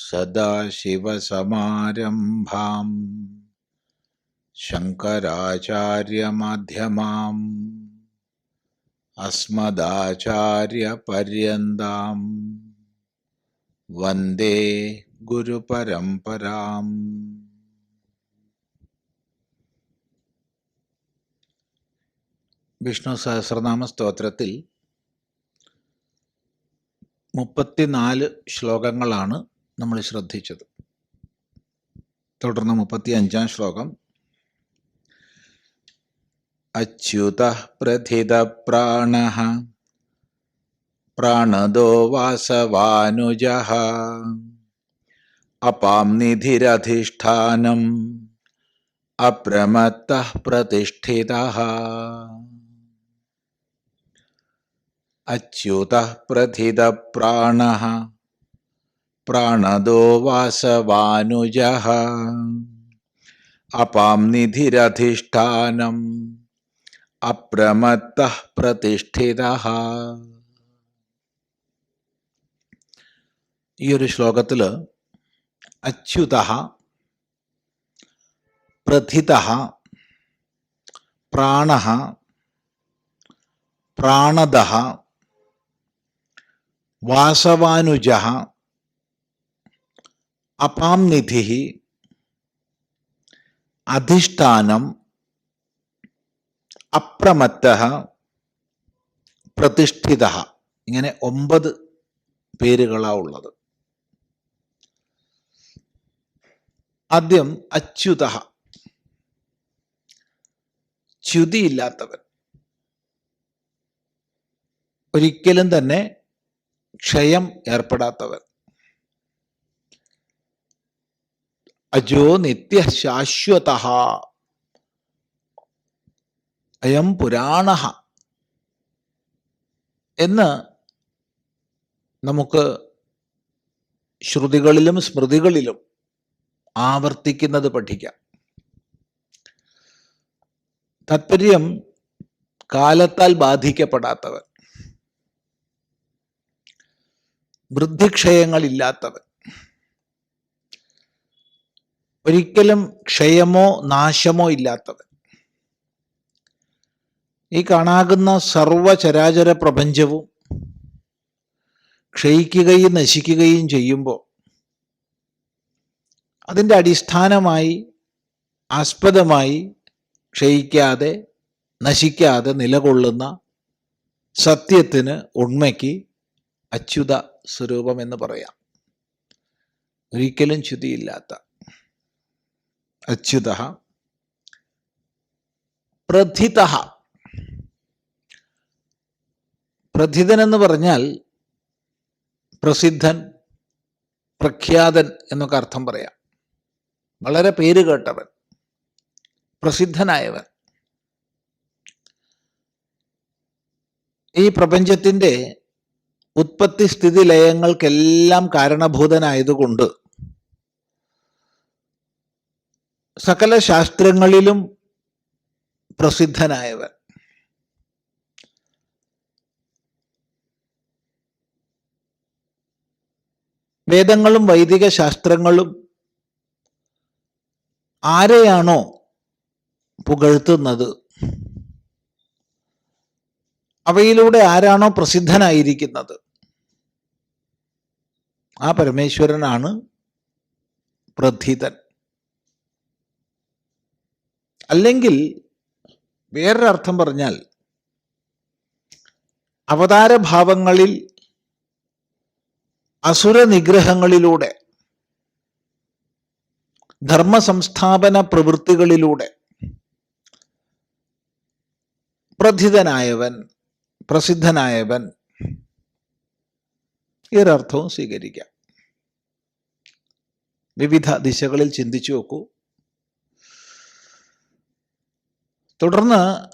सदाशिवसमारम्भां शङ्कराचार्यमध्यमाम् अस्मदाचार्यपर्यन्तां वन्दे गुरुपरम्पराम् വിഷ്ണു സഹസ്രനാമ സ്തോത്രത്തിൽ മുപ്പത്തിനാല് ശ്ലോകങ്ങളാണ് നമ്മൾ ശ്രദ്ധിച്ചത്. തുടർന്ന് മുപ്പത്തി അഞ്ചാം ശ്ലോകം. അച്യുത പ്രഥിത പ്രാണ പ്രാണദോ വാസവാനുജ അപാം നിധിരധിഷ്ഠാനം അപ്രമത്ത പ്രതിഷ്ഠിത. അച്യുത പ്രഥിത പ്രാണ പ്രാണദോ വാസവാനുജ. അപാം നിധിരധിഷ്ഠാനം അപ്രമത്ത പ്രതിഷ്ഠിത. ഈ ഒരു ശ്ലോകത്തിൽ അച്യുത പ്രഥിത പ്രാണ പ്രാണദ വാസവാനുജ അപാം നിധി അധിഷ്ഠാനം അപ്രമത്ത പ്രതിഷ്ഠിത. ഇങ്ങനെ ഒമ്പത് പേരുകളാണ് ഉള്ളത്. ആദ്യം അച്യുത. ച്യുതിയില്ലാത്തവൻ ഒരിക്കലും തന്നെ ക്ഷയം ഏർപ്പെടാത്തവൻ. അജോ നിത്യ ശാശ്വത അയം പുരാണ. എന്ന് നമുക്ക് ശ്രുതികളിലും സ്മൃതികളിലും ആവർത്തിക്കുന്നത് പഠിക്കാം. താത്പര്യം കാലത്താൽ ബാധിക്കപ്പെടാത്തവൻ. വൃദ്ധിക്ഷയങ്ങളില്ലാത്തവൻ. ഒരിക്കലും ക്ഷയമോ നാശമോ ഇല്ലാത്തവൻ. ഈ കാണാകുന്ന സർവചരാചര പ്രപഞ്ചവും ക്ഷയിക്കുകയും നശിക്കുകയും ചെയ്യുമ്പോൾ അതിന്റെ അടിസ്ഥാനമായി ആസ്പദമായി ക്ഷയിക്കാതെ നശിക്കാതെ നിലകൊള്ളുന്ന സത്യത്തിന് ഉണ്മയ്ക്ക് അച്യുത സ്വരൂപം എന്ന് പറയാം. ഒരിക്കലും ച്യുതിയില്ലാത്ത അച്യുത പ്രഥിത പ്രഥിതൻ എന്ന് പറഞ്ഞാൽ പ്രസിദ്ധൻ പ്രഖ്യാതൻ എന്നൊക്കെ അർത്ഥം പറയാം. വളരെ പേര് കേട്ടവൻ പ്രസിദ്ധനായവൻ. ഈ പ്രപഞ്ചത്തിന്റെ ഉത്പത്തി സ്ഥിതി ലയങ്ങൾക്കെല്ലാം കാരണഭൂതനായതുകൊണ്ട് സകല ശാസ്ത്രങ്ങളിലും പ്രസിദ്ധനായവൻ. വേദങ്ങളും വൈദിക ശാസ്ത്രങ്ങളും ആരെയാണോ പുകഴ്ത്തുന്നത്? അവയിലൂടെ ആരാണോ പ്രസിദ്ധനായിരിക്കുന്നത്? ആ പരമേശ്വരനാണ് പ്രഥിതൻ അല്ലെങ്കിൽ വേറൊരർത്ഥം പറഞ്ഞാൽ അവതാരഭാവങ്ങളിൽ അസുരനിഗ്രഹങ്ങളിലൂടെ ധർമ്മസംസ്ഥാപന പ്രവൃത്തികളിലൂടെ പ്രഥിതനായവൻ പ്രസിദ്ധനായവൻ ഈ ഒരർത്ഥവും സ്വീകരിക്കാം. വിവിധ ദിശകളിൽ ചിന്തിച്ചു നോക്കൂ. തുടർന്ന്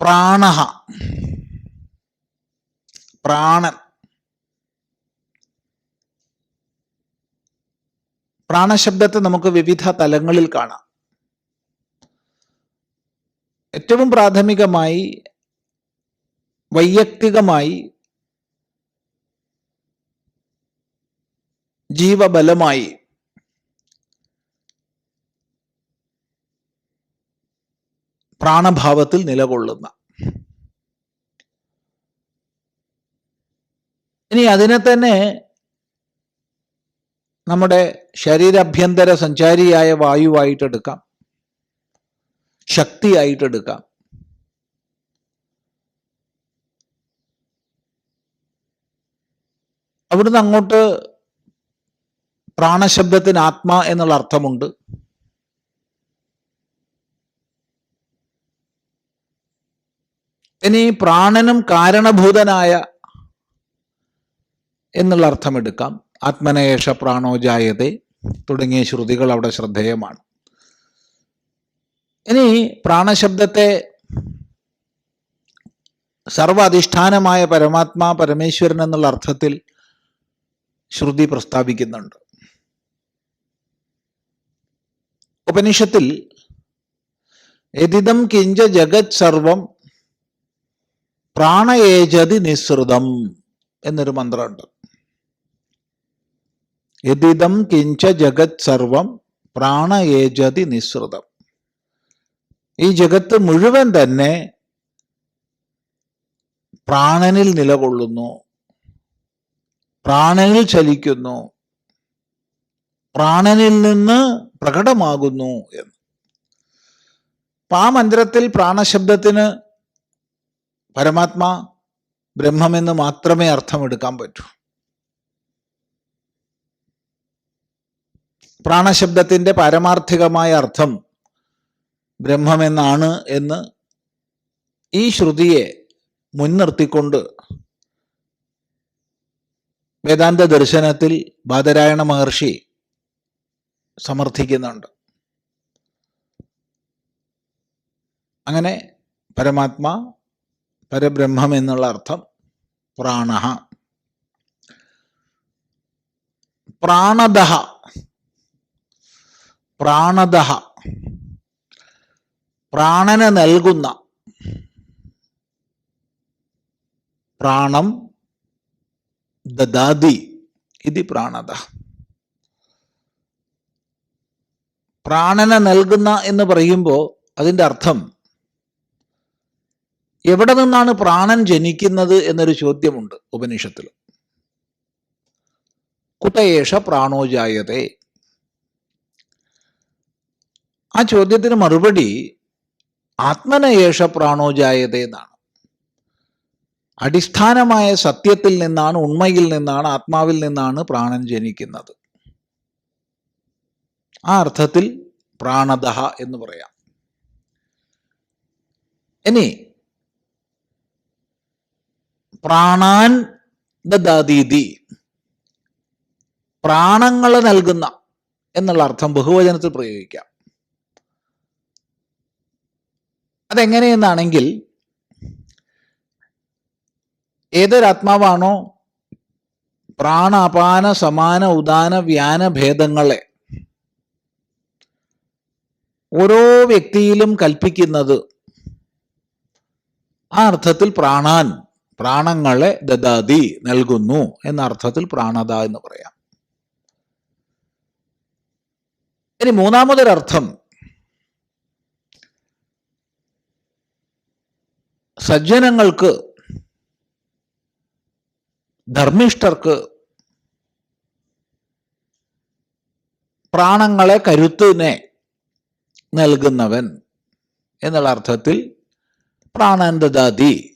പ്രാണഹ. പ്രാണൻ. പ്രാണശബ്ദത്തെ നമുക്ക് വിവിധ തലങ്ങളിൽ കാണാം. ഏറ്റവും പ്രാഥമികമായി വൈയക്തികമായി ജീവബലമായി പ്രാണഭാവത്തിൽ നിലകൊള്ളുന്ന. ഇനി അതിനെ തന്നെ നമ്മുടെ ശരീരാഭ്യന്തര സഞ്ചാരിയായ വായുവായിട്ടെടുക്കാം ശക്തിയായിട്ടെടുക്കാം അവിടുന്ന് അങ്ങോട്ട് പ്രാണശബ്ദത്തിന് ആത്മാ എന്നുള്ള അർത്ഥമുണ്ട്. ഇനി പ്രാണനും കാരണഭൂതനായ എന്നുള്ള അർത്ഥമെടുക്കാം. ആത്മനേഷ പ്രാണോജായതെ തുടങ്ങിയ ശ്രുതികൾ അവിടെ ശ്രദ്ധേയമാണ്. ഇനി പ്രാണശബ്ദത്തെ സർവ അധിഷ്ഠാനമായ പരമാത്മാ പരമേശ്വരൻ എന്നുള്ള അർത്ഥത്തിൽ ശ്രുതി പ്രസ്താവിക്കുന്നുണ്ട്. ഉപനിഷത്തിൽ എതിദം കിഞ്ച ജഗത് സർവം പ്രാണയേജതി നിസ്സൃതം എന്നൊരു മന്ത്രമുണ്ട്. യതിദം കിഞ്ച ജഗത് സർവം പ്രാണയേജതി നിസ്സൃതം. ഈ ജഗത്ത് മുഴുവൻ തന്നെ പ്രാണനിൽ നിലകൊള്ളുന്നു പ്രാണനിൽ ചലിക്കുന്നു പ്രാണനിൽ നിന്ന് പ്രകടമാകുന്നു എന്ന്. അപ്പൊ ആ മന്ത്രത്തിൽ പ്രാണശബ്ദത്തിന് പരമാത്മാ ബ്രഹ്മമെന്ന് മാത്രമേ അർത്ഥമെടുക്കാൻ പറ്റൂ. പ്രാണശബ്ദത്തിന്റെ പാരമാർത്ഥികമായ അർത്ഥം ബ്രഹ്മമെന്നാണ് എന്ന് ഈ ശ്രുതിയെ മുൻനിർത്തിക്കൊണ്ട് വേദാന്ത ദർശനത്തിൽ ബാദരായണ മഹർഷി സമർത്ഥിക്കുന്നുണ്ട്. അങ്ങനെ പരമാത്മാ പരബ്രഹ്മം എന്നുള്ള അർത്ഥം പ്രാണ. പ്രാണദഹ. പ്രാണദഹ. പ്രാണന് നൽകുന്ന. പ്രാണം ദദാതി ഇത് പ്രാണത പ്രാണന നൽകുന്ന എന്ന് പറയുമ്പോൾ അതിന്റെ അർത്ഥം എവിടെ നിന്നാണ് പ്രാണൻ ജനിക്കുന്നത് എന്നൊരു ചോദ്യമുണ്ട് ഉപനിഷത്തിൽ കുതയേഷ പ്രാണോജായതേ ആ ചോദ്യത്തിന് മറുപടി ആത്മനയേഷ പ്രാണോജായതേ എന്നാണ്. അടിസ്ഥാനമായ സത്യത്തിൽ നിന്നാണ് ഉണ്മയിൽ നിന്നാണ് ആത്മാവിൽ നിന്നാണ് പ്രാണൻ ജനിക്കുന്നത്. ആ അർത്ഥത്തിൽ പ്രാണദഹ എന്ന് പറയാം. ഇനി പ്രാണാൻ ദദാതീതി പ്രാണങ്ങളെ നൽകുന്ന എന്നുള്ള അർത്ഥം ബഹുവചനത്തിൽ പ്രയോഗിക്കാം. അതെങ്ങനെയെന്നാണെങ്കിൽ ഏതൊരാത്മാവാണോ പ്രാണാപാന സമാന ഉദാന വ്യാന ഭേദങ്ങളെ ഓരോ വ്യക്തിയിലും കൽപ്പിക്കുന്നത് ആ അർത്ഥത്തിൽ പ്രാണാൻ. പ്രാണങ്ങളെ ദദാതി നൽകുന്നു എന്ന അർത്ഥത്തിൽ പ്രാണത എന്ന് പറയാം. ഇനി മൂന്നാമതൊരർത്ഥം. സജ്ജനങ്ങൾക്ക് ധർമ്മിഷ്ഠർക്ക് പ്രാണങ്ങളെ കരുത്തിനെ നൽകുന്നവൻ എന്നുള്ള അർത്ഥത്തിൽ പ്രാണാന്തദാതി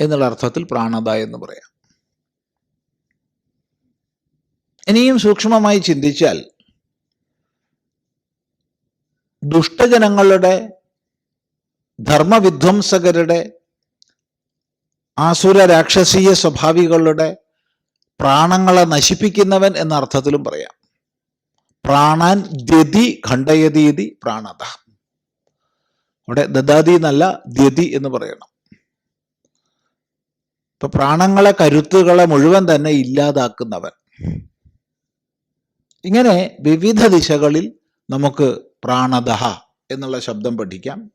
എന്നുള്ള അർത്ഥത്തിൽ പ്രാണത എന്ന് പറയാം. ഇനിയും സൂക്ഷ്മമായി ചിന്തിച്ചാൽ ദുഷ്ടജനങ്ങളുടെ ധർമ്മവിധ്വംസകരുടെ ആസുര രാക്ഷസീയ സ്വഭാവികളുടെ പ്രാണങ്ങളെ നശിപ്പിക്കുന്നവൻ എന്ന അർത്ഥത്തിലും പറയാം. പ്രാണാൻ ദ്യതി ഖണ്ഡയതീതി പ്രാണത അവിടെ ദദാതി എന്നല്ല ദ്യതി എന്ന് പറയണം. ഇപ്പൊ പ്രാണങ്ങളെ കരുത്തുകളെ മുഴുവൻ തന്നെ ഇല്ലാതാക്കുന്നവൻ. ഇങ്ങനെ വിവിധ ദിശകളിൽ നമുക്ക് പ്രാണദഹ എന്നുള്ള ശബ്ദം പഠിക്കാം.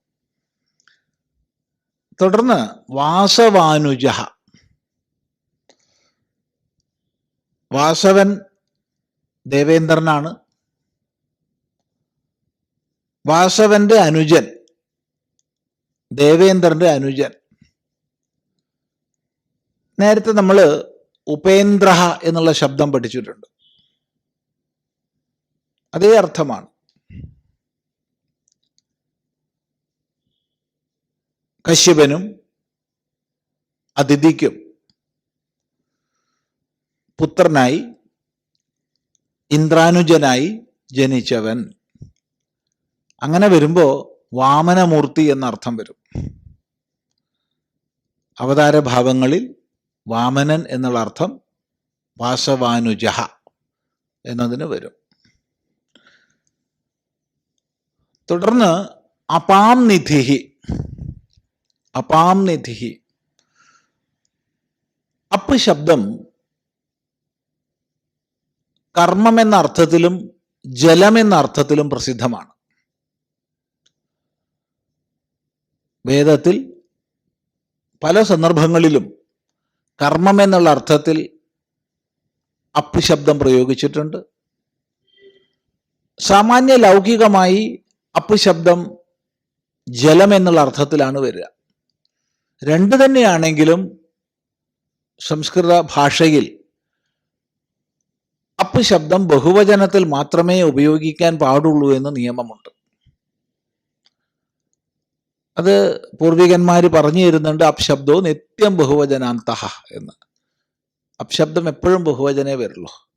തുടർന്ന് വാസവാനുജ വാസവൻ ദേവേന്ദ്രനാണ്. വാസവന്റെ അനുജൻ ദേവേന്ദ്രന്റെ അനുജൻ. നേരത്തെ നമ്മൾ ഉപേന്ദ്ര എന്നുള്ള ശബ്ദം പഠിച്ചിട്ടുണ്ട്. അതേ അർത്ഥമാണ്. കശ്യപനും അതിഥിക്കും പുത്രനായി ഇന്ദ്രാനുജനായി ജനിച്ചവൻ. അങ്ങനെ വരുമ്പോൾ വാമനമൂർത്തി എന്നർത്ഥം വരും. അവതാര ഭാവങ്ങളിൽ വാമനൻ എന്നുള്ള അർത്ഥം വാസവാനുജ എന്നതിന് വരും. തുടർന്ന് അപാം നിധിഹി അപാം നിധിഹി. അപ്പ് ശബ്ദം കർമ്മം എന്ന അർത്ഥത്തിലും ജലം എന്ന അർത്ഥത്തിലും പ്രസിദ്ധമാണ്. വേദത്തിൽ പല സന്ദർഭങ്ങളിലും കർമ്മം എന്നുള്ള അർത്ഥത്തിൽ അപ്പ് ശബ്ദം പ്രയോഗിച്ചിട്ടുണ്ട്. സാമാന്യ ലൗകികമായി അപ്പ് ശബ്ദം ജലം എന്നുള്ള അർത്ഥത്തിലാണ് വരിക. രണ്ട് തന്നെയാണെങ്കിലും സംസ്കൃത ഭാഷയിൽ അപ്പ് ശബ്ദം ബഹുവചനത്തിൽ മാത്രമേ ഉപയോഗിക്കാൻ പാടുള്ളൂ എന്ന് നിയമമുണ്ട്. അത് പൂർവികന്മാർ പറഞ്ഞു തരുന്നുണ്ട് അപ്ശബ്ദവും നിത്യം ബഹുവചനാന്തഹ എന്ന്. അപ്ശബ്ദം എപ്പോഴും ബഹുവചനേ വരുള്ളൂ.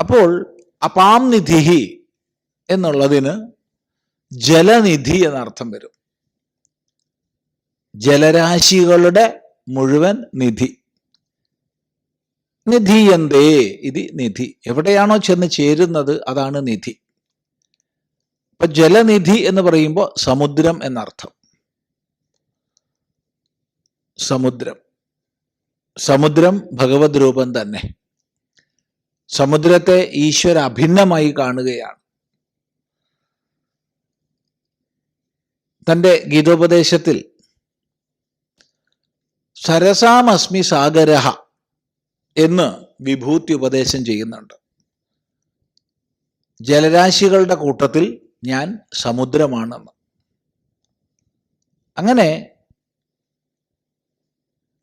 അപ്പോൾ അപാം നിധിഹി എന്നുള്ളതിന് ജലനിധി എന്നർത്ഥം വരും. ജലരാശികളുടെ മുഴുവൻ നിധി. നിധിയന്തേ ഇത് നിധി. എവിടെയാണോ ചെന്ന് ചേരുന്നത് അതാണ് നിധി. ഇപ്പൊ ജലനിധി എന്ന് പറയുമ്പോൾ സമുദ്രം എന്നർത്ഥം. സമുദ്രം. സമുദ്രം ഭഗവത് രൂപം തന്നെ. സമുദ്രത്തെ ഈശ്വര അഭിന്നമായി കാണുകയാണ്. തന്റെ ഗീതോപദേശത്തിൽ സരസാമസ്മി സാഗരഹ എന്ന് വിഭൂതി ഉപദേശം ചെയ്യുന്നുണ്ട്. ജലരാശികളുടെ കൂട്ടത്തിൽ ഞാൻ സമുദ്രമാണെന്ന്. അങ്ങനെ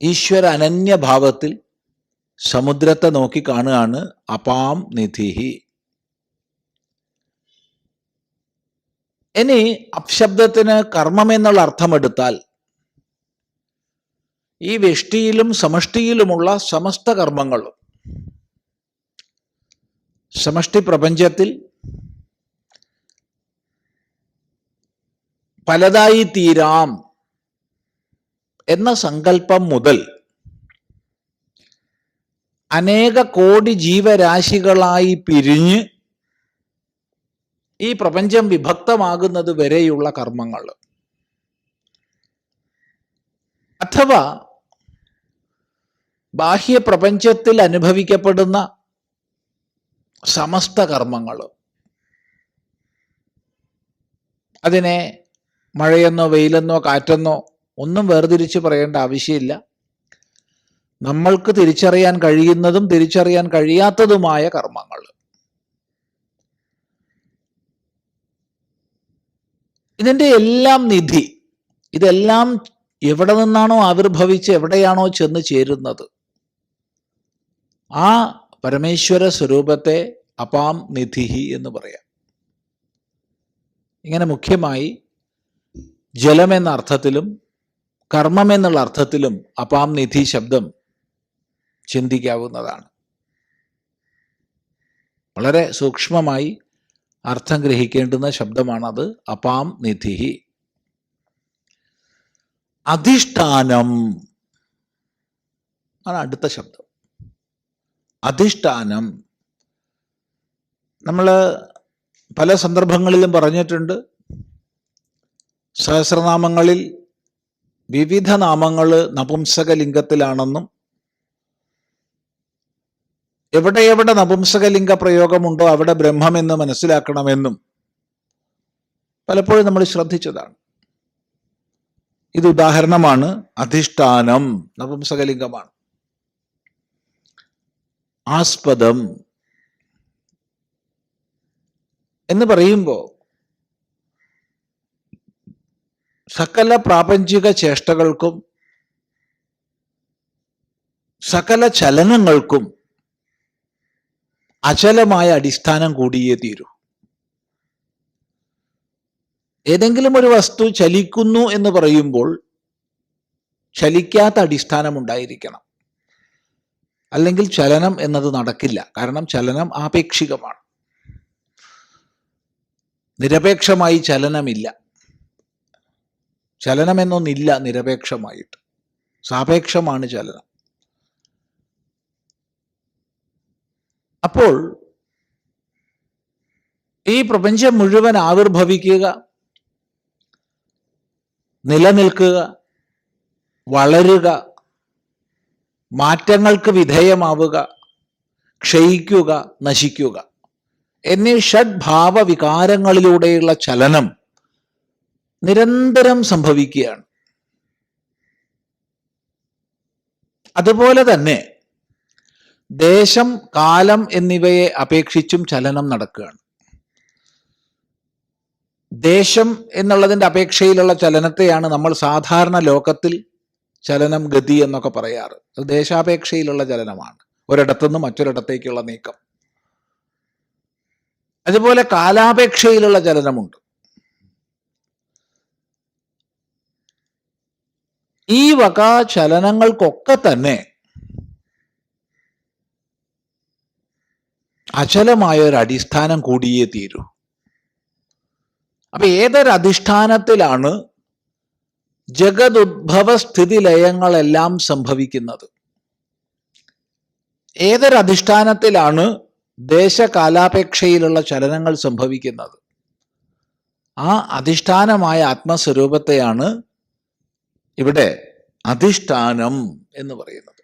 ഈശ്വര അനന്യഭാവത്തിൽ സമുദ്രത്തെ നോക്കി കാണുകയാണ് അപാം നിധിഹി. ഇനി അപ്ശബ്ദത്തിന് കർമ്മം എന്നുള്ള അർത്ഥമെടുത്താൽ ഈ വ്യഷ്ടിയിലും സമഷ്ടിയിലുമുള്ള സമസ്ത കർമ്മങ്ങളും സമഷ്ടി പ്രപഞ്ചത്തിൽ പലതായി തീരാം എന്ന സങ്കല്പം മുതൽ അനേക കോടി ജീവരാശികളായി പിരിഞ്ഞ് ഈ പ്രപഞ്ചം വിഭക്തമാകുന്നത് വരെയുള്ള കർമ്മങ്ങൾ. അഥവാ ബാഹ്യ പ്രപഞ്ചത്തിൽ അനുഭവിക്കപ്പെടുന്ന സമസ്ത കർമ്മങ്ങൾ. അതിനെ മഴയെന്നോ വെയിലെന്നോ കാറ്റെന്നോ ഒന്നും വേർതിരിച്ച് പറയേണ്ട ആവശ്യമില്ല. നമ്മൾക്ക് തിരിച്ചറിയാൻ കഴിയുന്നതും തിരിച്ചറിയാൻ കഴിയാത്തതുമായ കർമ്മങ്ങൾ. ഇതിന്റെ എല്ലാം നിധി ഇതെല്ലാം എവിടെ നിന്നാണോ ആവിർഭവിച്ച് എവിടെയാണോ ചെന്ന് ചേരുന്നത്? ആ പരമേശ്വര സ്വരൂപത്തെ അപാം നിധിഹി എന്ന് പറയാം. ഇങ്ങനെ മുഖ്യമായി ജലം എന്ന അർത്ഥത്തിലും കർമ്മം എന്നുള്ള അർത്ഥത്തിലും അപാം നിധി ശബ്ദം ചിന്തിക്കാവുന്നതാണ്. വളരെ സൂക്ഷ്മമായി അർത്ഥം ഗ്രഹിക്കേണ്ടുന്ന ശബ്ദമാണത് അപാം നിധി അധിഷ്ഠാനം ആണ് അടുത്ത ശബ്ദം. അധിഷ്ഠാനം. നമ്മൾ പല സന്ദർഭങ്ങളിലും പറഞ്ഞിട്ടുണ്ട് സഹസ്രനാമങ്ങളിൽ വിവിധ നാമങ്ങൾ നപുംസകലിംഗത്തിലാണെന്നും എവിടെ എവിടെ നപുംസകലിംഗ പ്രയോഗമുണ്ടോ അവിടെ ബ്രഹ്മമെന്ന് മനസ്സിലാക്കണമെന്നും പലപ്പോഴും നമ്മൾ ശ്രദ്ധിച്ചതാണ്. ഇത് ഉദാഹരണമാണ് അധിഷ്ഠാനം നപുംസകലിംഗമാണ്. ആസ്പദം എന്ന് പറയുമ്പോൾ സകല പ്രാപഞ്ചിക ചേഷ്ടകൾക്കും സകല ചലനങ്ങൾക്കും അചലമായ അടിസ്ഥാനം കൂടിയേ തീരൂ. ഏതെങ്കിലും ഒരു വസ്തു ചലിക്കുന്നു എന്ന് പറയുമ്പോൾ ചലിക്കാത്ത അടിസ്ഥാനം ഉണ്ടായിരിക്കണം. അല്ലെങ്കിൽ ചലനം എന്നത് നടക്കില്ല. കാരണം ചലനം ആപേക്ഷികമാണ്. നിരപേക്ഷമായി ചലനമില്ല. ചലനം എന്നൊന്നില്ല നിരപേക്ഷമായിട്ട്. സാപേക്ഷമാണ് ചലനം. അപ്പോൾ ഈ പ്രപഞ്ചം മുഴുവൻ ആവിർഭവിക്കുക നിലനിൽക്കുക വളരുക മാറ്റങ്ങൾക്ക് വിധേയമാവുക ക്ഷയിക്കുക നശിക്കുക എന്നീ ഷഡ്ഭാവ വികാരങ്ങളിലൂടെയുള്ള ചലനം നിരന്തരം സംഭവിക്കുകയാണ്. അതുപോലെ തന്നെ ദേശം കാലം എന്നിവയെ അപേക്ഷിച്ചും ചലനം നടക്കുകയാണ്. ദേശം എന്നുള്ളതിന്റെ അപേക്ഷയിലുള്ള ചലനത്തെയാണ് നമ്മൾ സാധാരണ ലോകത്തിൽ ചലനം ഗതി എന്നൊക്കെ പറയാറ്. അത് ദേശാപേക്ഷയിലുള്ള ചലനമാണ്. ഒരിടത്തുനിന്ന് മറ്റൊരിടത്തേക്കുള്ള നീക്കം. അതുപോലെ കാലാപേക്ഷയിലുള്ള ചലനമുണ്ട്. ഈ വക ചലനങ്ങൾക്കൊക്കെ തന്നെ അചലമായ ഒരു അടിസ്ഥാനം കൂടിയേ തീരൂ. അപ്പൊ ഏതൊരധിഷ്ഠാനത്തിലാണ് ജഗതുദ്ഭവ സ്ഥിതി ലയങ്ങളെല്ലാം സംഭവിക്കുന്നത്? ഏതൊരധിഷ്ഠാനത്തിലാണ് ദേശകാലാപേക്ഷയിലുള്ള ചലനങ്ങൾ സംഭവിക്കുന്നത്? ആ അധിഷ്ഠാനമായ ആത്മസ്വരൂപത്തെയാണ് ഇവിടെ അധിഷ്ഠാനം എന്ന് പറയുന്നത്.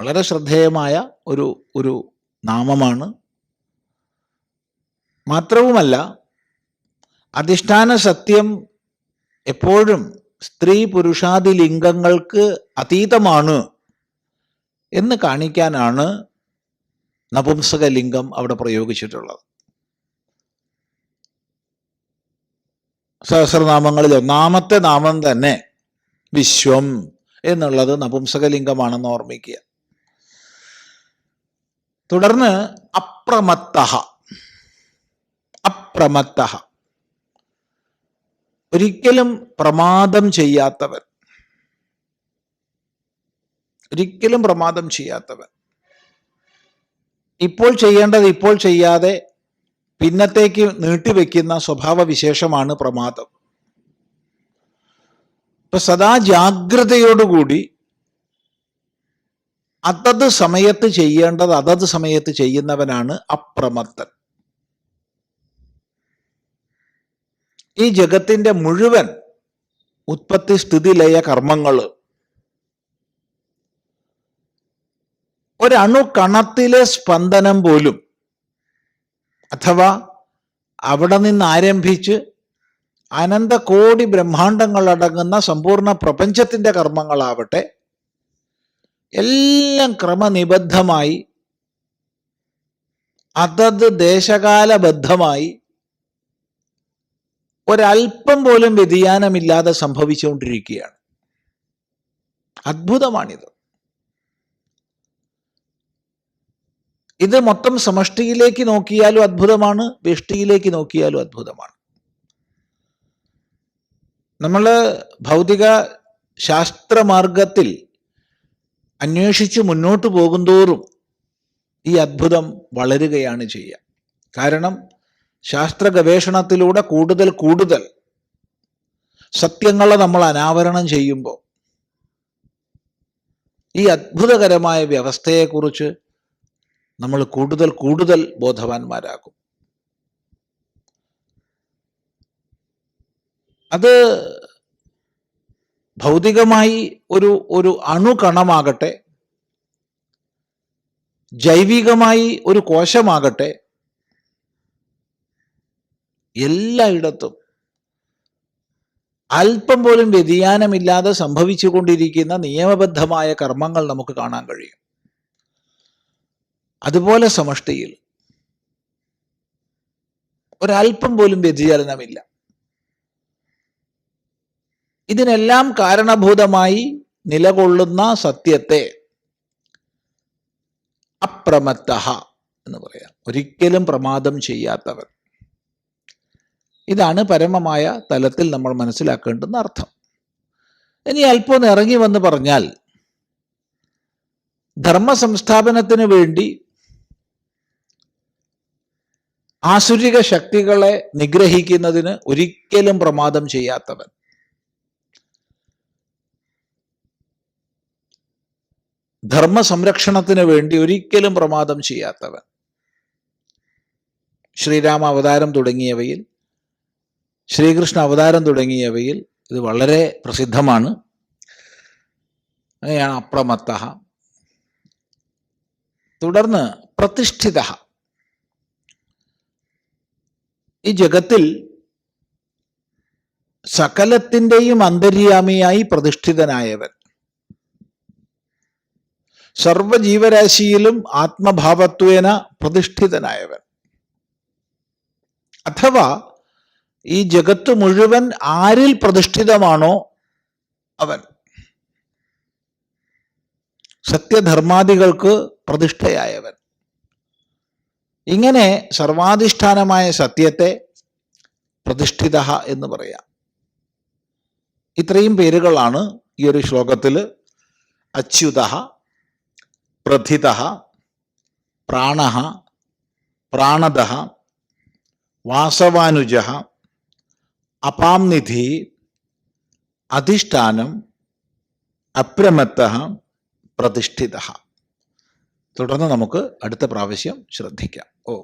വളരെ ശ്രദ്ധേയമായ ഒരു ഒരു നാമമാണ്. മാത്രവുമല്ല അധിഷ്ഠാന സത്യം എപ്പോഴും സ്ത്രീ പുരുഷാദി ലിംഗങ്ങൾക്ക് അതീതമാണ് എന്ന് കാണിക്കാനാണ് നപുംസക ലിംഗം അവിടെ പ്രയോഗിച്ചിട്ടുള്ളത്. സഹസ്രനാമങ്ങളിൽ ഒന്നാമത്തെ നാമം തന്നെ വിശ്വം എന്നുള്ളത് നപുംസകലിംഗമാണെന്ന് ഓർമ്മിക്കുക. തുടർന്ന് അപ്രമത്ത അപ്രമത്ത ഒരിക്കലും പ്രമാദം ചെയ്യാത്തവൻ ഒരിക്കലും പ്രമാദം ചെയ്യാത്തവൻ. ഇപ്പോൾ ചെയ്യേണ്ടത് ഇപ്പോൾ ചെയ്യാതെ പിന്നത്തേക്ക് നീട്ടിവെക്കുന്ന സ്വഭാവ വിശേഷമാണ് പ്രമാദം. ഇപ്പൊ സദാ ജാഗ്രതയോടുകൂടി അതത് സമയത്ത് ചെയ്യേണ്ടത് അതത് സമയത്ത് ചെയ്യുന്നവനാണ് അപ്രമത്തൻ. ഈ ജഗത്തിന്റെ മുഴുവൻ ഉത്പത്തി സ്ഥിതി ലയ കർമ്മങ്ങൾ ഒരണു കണത്തിലെ സ്പന്ദനം പോലും അഥവാ അവിടെ നിന്ന് ആരംഭിച്ച് അനന്ത കോടി ബ്രഹ്മാണ്ടങ്ങൾ അടങ്ങുന്ന സമ്പൂർണ പ്രപഞ്ചത്തിന്റെ കർമ്മങ്ങളാവട്ടെ എല്ലാം ക്രമനിബദ്ധമായി അതത് ദേശകാലബദ്ധമായി ഒരല്പം പോലും വ്യതിയാനമില്ലാതെ സംഭവിച്ചുകൊണ്ടിരിക്കുകയാണ്. അത്ഭുതമാണിത്. ഇത് മൊത്തം സമഷ്ടിയിലേക്ക് നോക്കിയാലും അത്ഭുതമാണ് വ്യഷ്ടിയിലേക്ക് നോക്കിയാലും അത്ഭുതമാണ്. നമ്മൾ ഭൗതിക ശാസ്ത്രമാർഗത്തിൽ അന്വേഷിച്ച് മുന്നോട്ട് പോകുന്തോറും ഈ അത്ഭുതം വളരുകയാണ് ചെയ്യുക. കാരണം ശാസ്ത്ര ഗവേഷണത്തിലൂടെ കൂടുതൽ കൂടുതൽ സത്യങ്ങളെ നമ്മൾ അനാവരണം ചെയ്യുമ്പോൾ ഈ അത്ഭുതകരമായ വ്യവസ്ഥയെക്കുറിച്ച് നമ്മൾ കൂടുതൽ കൂടുതൽ ബോധവാന്മാരാകും. അത് ഭൗതികമായി ഒരു ഒരു അണുകണമാകട്ടെ ജൈവികമായി ഒരു കോശമാകട്ടെ എല്ലായിടത്തും അല്പം പോലും വ്യതിയാനമില്ലാതെ സംഭവിച്ചുകൊണ്ടിരിക്കുന്ന നിയമബദ്ധമായ കർമ്മങ്ങൾ നമുക്ക് കാണാൻ കഴിയും. അതുപോലെ സമഷ്ടിയിൽ. ഒരല്പം പോലും വ്യതിചലനമില്ല. ഇതിനെല്ലാം കാരണഭൂതമായി നിലകൊള്ളുന്ന സത്യത്തെ അപ്രമത്ത എന്ന് പറയാം. ഒരിക്കലും പ്രമാദം ചെയ്യാത്തവൻ. ഇതാണ് പരമമായ തലത്തിൽ നമ്മൾ മനസ്സിലാക്കേണ്ടുന്ന അർത്ഥം. ഇനി അല്പം ഇറങ്ങി വന്ന് പറഞ്ഞാൽ ധർമ്മ സംസ്ഥാപനത്തിന് വേണ്ടി ആസുരിക ശക്തികളെ നിഗ്രഹിക്കുന്നതിന് ഒരിക്കലും പ്രമാദം ചെയ്യാത്തവൻ. ധർമ്മ സംരക്ഷണത്തിന് വേണ്ടി ഒരിക്കലും പ്രമാദം ചെയ്യാത്തവൻ. ശ്രീരാമ അവതാരം തുടങ്ങിയവയിൽ ശ്രീകൃഷ്ണ അവതാരം തുടങ്ങിയവയിൽ ഇത് വളരെ പ്രസിദ്ധമാണ്. അങ്ങനെയാണ് അപ്രമത്ത. തുടർന്ന് പ്രതിഷ്ഠിത. ഈ ജഗത്തിൽ സകലത്തിന്റെയും അന്തര്യാമിയായി പ്രതിഷ്ഠിതനായവൻ. സർവജീവരാശിയിലും ആത്മഭാവത്വേന പ്രതിഷ്ഠിതനായവൻ. അഥവാ ഈ ജഗത്ത് മുഴുവൻ ആരിൽ പ്രതിഷ്ഠിതമാണോ അവൻ. സത്യധർമാദികൾക്ക് പ്രതിഷ്ഠയായവൻ. ഇങ്ങനെ സർവാധിഷ്ഠാനമായ സത്യത്തെ പ്രതിഷ്ഠിത എന്ന് പറയാം. ഇത്രയും പേരുകളാണ് ഈ ഒരു ശ്ലോകത്തിൽ അച്യുത പ്രഥിത പ്രാണ പ്രാണത വാസവാനുജ അപാംനിധി അധിഷ്ഠാനം അപ്രമത്ത പ്രതിഷ്ഠിത തുടർന്ന് നമുക്ക് അടുത്ത പ്രാവശ്യം ശ്രദ്ധിക്കാം. ഓ.